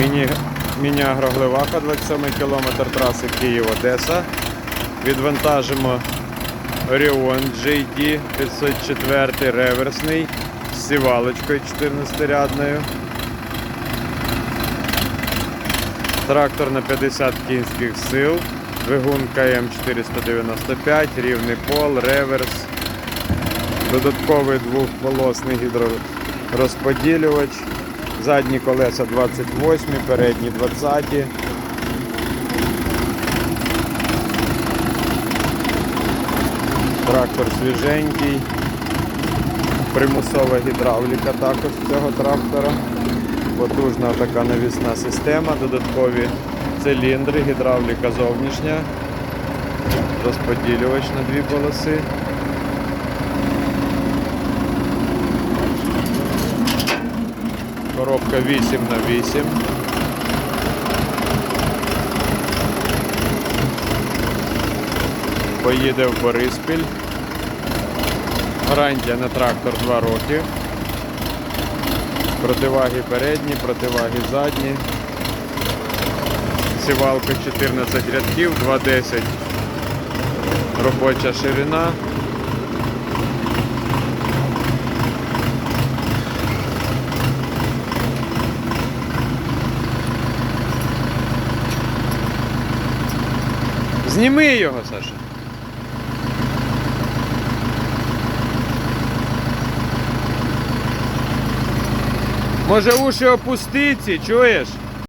Міні, міні-агроглеваха, 27 кілометр траси Київ-Одеса. Відвантажимо Orion JD 504 реверсний з сівалочкою 14-рядною. Трактор на 50 кінських сил, двигун КМ495, рівний пол, реверс, додатковий двохполосний гідророзподілювач, задні колеса 28, передні 20. Трактор свіженький, примусова гідравліка також цього трактора. Потужна така навісна система, додаткові циліндри, гідравліка зовнішня, розподілювач на дві полоси. Коробка 8 на 8 Поїде в Бориспіль. Гарантія на трактор 2 роки. Противаги передні, противаги задні. Сівалка 14 рядків, 2,10 робоча ширина. Зніми його, Саша. Може уші опуститься, чуєш?